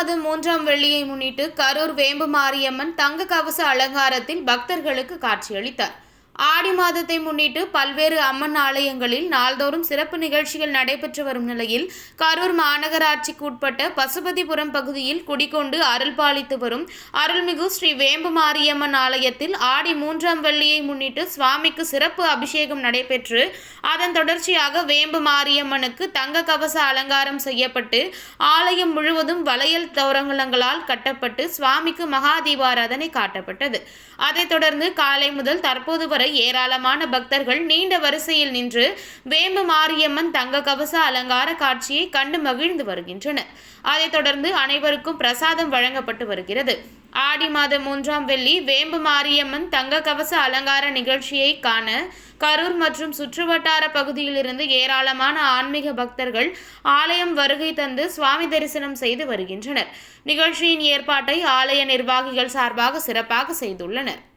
இருபதாவது மூன்றாம் வெள்ளியை முன்னிட்டு கரூர் வேம்பு மாரியம்மன் தங்க கவச அலங்காரத்தில் பக்தர்களுக்கு காட்சியளித்தார். ஆடி மாதத்தை முன்னிட்டு பல்வேறு அம்மன் ஆலயங்களில் நாள்தோறும் சிறப்பு நிகழ்ச்சிகள் நடைபெற்று வரும் நிலையில் கரூர் மாநகராட்சிக்கு உட்பட்ட பசுபதிபுரம் பகுதியில் குடிகொண்டு அருள் பாலித்து வரும் அருள்மிகு ஸ்ரீ வேம்பு மாரியம்மன் ஆலயத்தில் ஆடி மூன்றாம் வெள்ளியை முன்னிட்டு சுவாமிக்கு சிறப்பு அபிஷேகம் நடைபெற்று அதன் தொடர்ச்சியாக வேம்பு மாரியம்மனுக்கு தங்க கவச அலங்காரம் செய்யப்பட்டு ஆலயம் முழுவதும் வளையல் தோரணங்களால் கட்டப்பட்டு சுவாமிக்கு மகா தீபாராதனை காட்டப்பட்டது. அதைத் தொடர்ந்து காலை முதல் தற்போது வரை ஏராளமான பக்தர்கள் நீண்ட வரிசையில் நின்று வேம்பு மாரியம்மன் தங்க கவச அலங்கார காட்சியை கண்டு மகிழ்ந்து வருகின்றனர். அதைத் தொடர்ந்து அனைவருக்கும் பிரசாதம் வழங்கப்பட்டு வருகிறது. ஆடி மாதம் மூன்றாம் வெள்ளி வேம்பு மாரியம்மன் தங்க கவச அலங்கார நிகழ்ச்சியை காண கரூர் மற்றும் சுற்றுவட்டார பகுதியிலிருந்து ஏராளமான ஆன்மீக பக்தர்கள் ஆலயம் வருகை தந்து சுவாமி தரிசனம் செய்து வருகின்றனர். நிகழ்ச்சியின் ஏற்பாட்டை ஆலய நிர்வாகிகள் சார்பாக சிறப்பாக செய்துள்ளனர்.